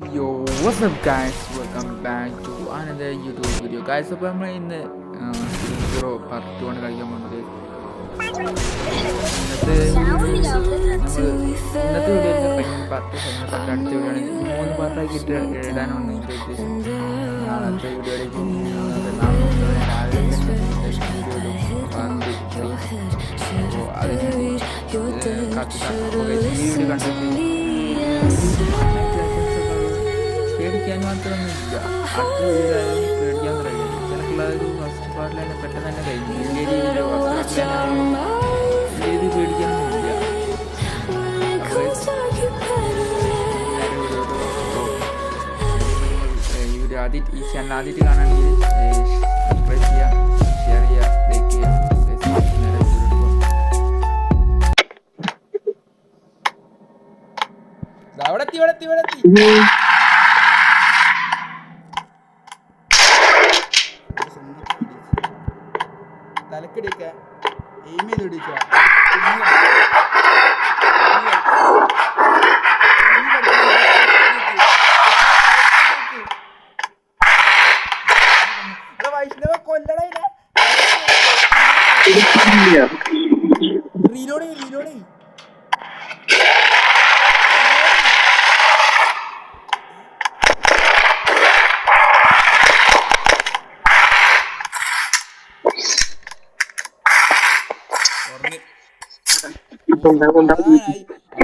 Yo, what's up guys? Welcome back to another YouTube video. Guys, അപ്പോൾ നമ്മൾ ഇന്ന് zero part two ആണ് കളിക്കാൻ പോകുന്നത് ഇന്നത്തെ ഇന്നത്തെ വീഡിയോ പാർട്ട് പാർട്ട് അടുത്ത വീഡിയോ ആണ് മൂന്ന് പാർട്ടാക്കി ഇട്ട് ഇടാനാണ് എന്റെ ഉദ്ദേശം നാളത്തെ വീഡിയോയിലേക്ക് അപ്പോൾ അതിന് കാത്തിട്ടാണ് ഈ വീഡിയോ കണ്ടിട്ട് പേടിക്കാൻ മാത്രമൊന്നുമില്ല അടുത്ത പേടിക്കാൻ തുടങ്ങി എനിക്കുള്ള ഒരു ഫസ്റ്റ് പാർട്ടിൽ തന്നെ പെട്ടെന്ന് തന്നെ കഴിഞ്ഞു. വലിയ രീതിയിൽ ഫസ്റ്റ് രീതിയിൽ പേടിക്കാനൊന്നുമില്ല. ആദ്യം ഈ ചാനൽ ആദ്യമായിട്ട് കാണാണെങ്കിൽ സബ്സ്ക്രൈബ് ചെയ്യുക അവിടെത്തി ഇവിടെത്തി ലൈക്ക്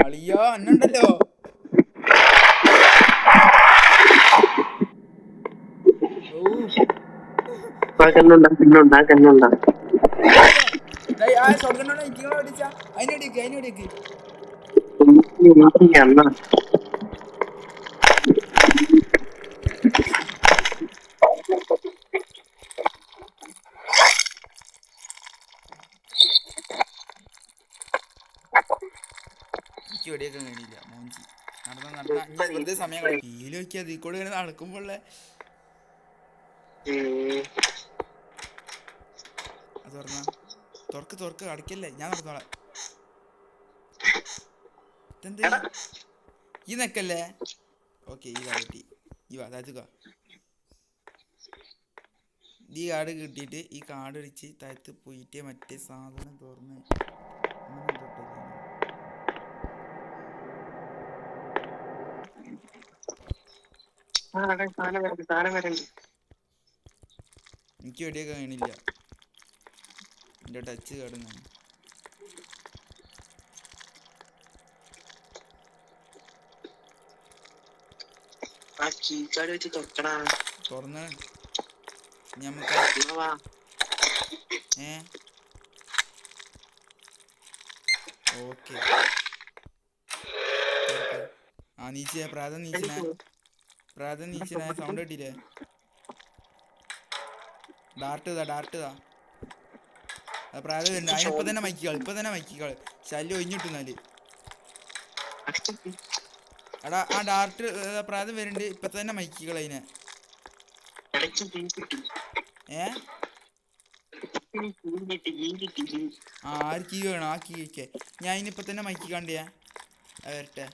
അളിയോ അന്നുണ്ടല്ലോ അതിനടിക്ക് അതിനടിക്ക് എനിക്ക് കഴിഞ്ഞില്ല മോഞ്ചി. നടന്ന നടന്ന. വെറുതെ സമയം ഫീൽ നോക്കിയാ അതിൽ കൂടെ ഇങ്ങനെ നടക്കുമ്പോള്ള. അത് തുറക്ക് തുറക്ക്. അടയ്ക്കല്ലേ. ഞാൻ തുറന്നോളാം ഇതെന്താ? ഈ നെക്കല്ലേ? ഓക്കെ ഈ കാട്ടി. ഈ വാ താഴ്ത്തുക ഈ കാർഡ് കിട്ടിയിട്ട് ഈ കാർഡ് അടിച്ച് താഴ്ത്ത് പോയിട്ട് മറ്റേ സാധനം തുറന്ന് എനിക്ക് വെടിയൊക്കെ കാണില്ല എന്റെ ടച്ച് കേടുന്നാണ് ആ വെച്ച് തുറന്ന്. ഞമ്മക്ക് ഏ? ഓക്കെ. ആ നീച്ച. പ്രാത നീച്ചനെ പ്രാത നീച്ചനെ സൗണ്ട് കിട്ടിയില്ലേ ഡാർട്ട് ഇതാ ഡാർട്ട് ഇതാ. പ്രാത വരുന്നുണ്ട് അതിനിപ്പോ തന്നെ മൈക്കിക്കാൾ ഇപ്പൊ തന്നെ മൈക്കിക്കാൾ ശല്യം ഒഴിഞ്ഞിട്ടുന്നാൽ എടാ ആ ഡാർട്ട് പ്രാതം വരുന്നുണ്ട്. ഇപ്പൊ തന്നെ മൈക്കിക്കൾ അതിനെ ഏ. ആ ആര് കീ വേണം? ആ കീ ഒക്കെ ഞാൻ ഇനിയിപ്പോ തന്നെ മൈക്കി കണ്ടിയാ. വരട്ടെ.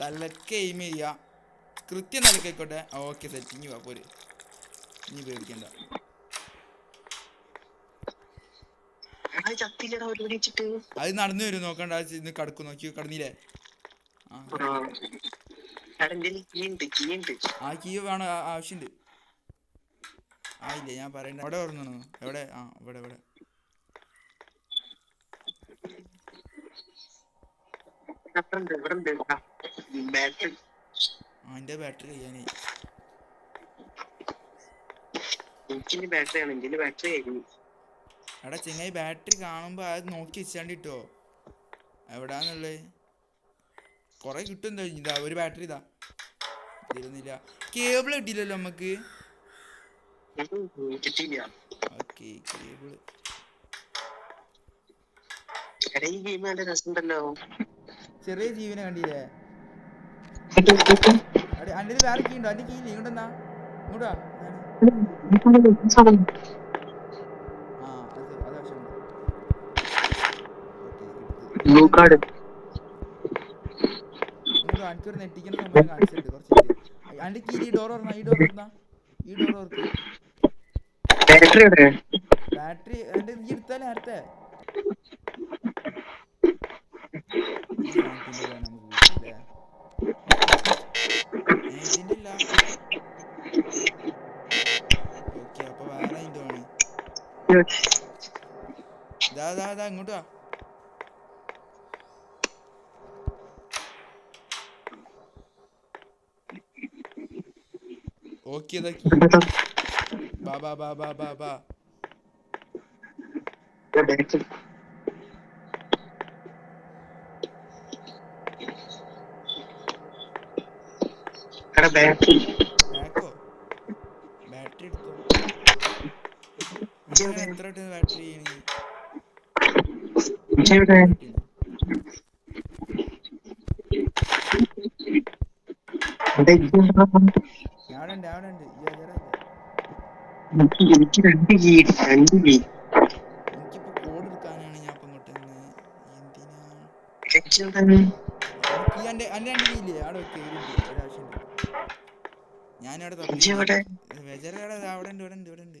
തലക്ക് എയിം ചെയ്യാ. കൃത്യം തലക്കായിക്കോട്ടെ ഓക്കെ സെറ്റ് ഇനി വാ പോര്. ഇനി പേടിക്കണ്ട. അത് നടന്നു വരും നോക്കണ്ട. ഇന്ന് കടക്കും നോക്കി കടന്നില്ലേ? ആ. കീ വേണം ആവശ്യമുണ്ട് ആ ഇല്ല ഞാൻ പറയണ്ട. എവിടെ ഓർന്നു എവിടെ? ആ ഇവിടെ ഇവിടെ. ഇവിടെ ഉണ്ട് ബാറ്ററി കഴിയാനായി എടാ ചെങ്ങായി ബാറ്ററി കാണുമ്പോ അത് നോക്കി വെച്ചാണ്ട് കിട്ടോ എവിടാന്നുള്ളത്? കൊറേ കിട്ടും എന്താ ഇതാ ഒരു ബാറ്ററി ഇതാ. തരുന്നില്ല കേബിൾ കിട്ടിയില്ലല്ലോ നമുക്ക് ഓക്കെ കേബിൾ ചെറിയ ജീവനെ കണ്ടില്ലേ? അടി അന്റെ വേറെ കീ ഉണ്ടോ അന്റെ കീ ഇല്ലേ ഇങ്ങോട്ടെന്നാ ഇങ്ങോട്ടാ എനിക്കൊരു നെറ്റിക്കുന്ന സംഭവം കാണിച്ചിട്ടുണ്ട്. കുറച്ച് അന്റെ കീ ഈ ഡോർ ഓർമ്മ ഈ ഡോർ ഓർമ്മ ഈ ഡോർ ഓർക്ക്. ബാറ്ററി എവിടെ? ബാറ്ററി എന്റെ നീ എടുത്താ നേരത്തെ? ദാ ദാ ദാ ഇങ്ങോട്ട് വാ. ഓക്കെ ഇതാക്കി ബാ ബാ ബാ ബാ ബാ ബാ. ബാക്ക് എനിക്ക് രണ്ട് കീ രണ്ട് കീ. ഞാനവിടെ അവിടെ ഉണ്ട് ഇവിടെ ഉണ്ട് ഇവിടെ ഉണ്ട്.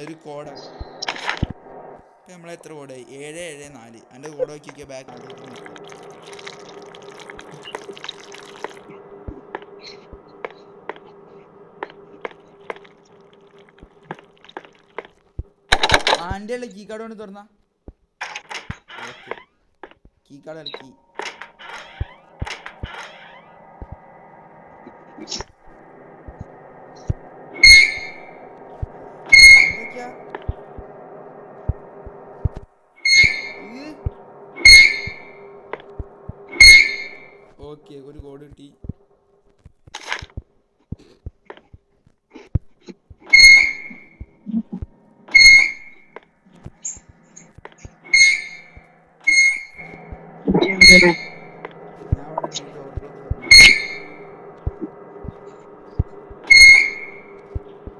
ഒരു കോഡ്. ഇപ്പൊ നമ്മളെ എത്ര കോഡ് ഏഴ് ഏഴ് നാല്. അതിന്റെ കോഡ് നോക്കിയൊക്കെ ബാക്ക് ആന്റെ കീ കാർഡ് കൊണ്ട് തുറന്ന? Key card key. ഇരിക്കുക ഓക്കെ ഒരു കോഡ് കിട്ടി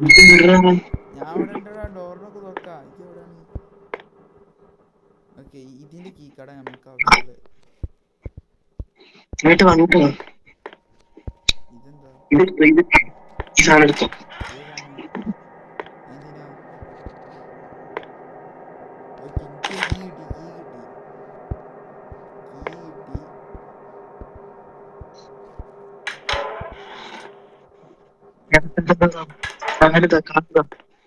Thank you. ഇതിന്റെ കീ ഇത് ഈ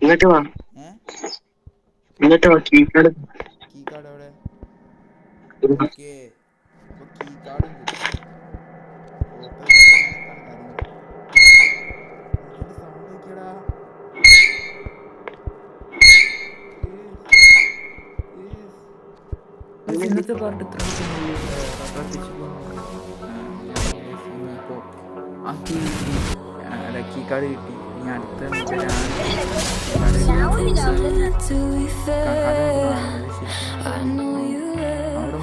ഇങ്ങോട്ട് വാ. ഇങ്ങോട്ട് വാ കീപാഡ് Porque വക്കീലാണ് ഇന്നത്തെ പാട്ട് ഇത്ര ലക്കി കാർഡ് കിട്ടി ഇനി അടുത്ത ഞാൻ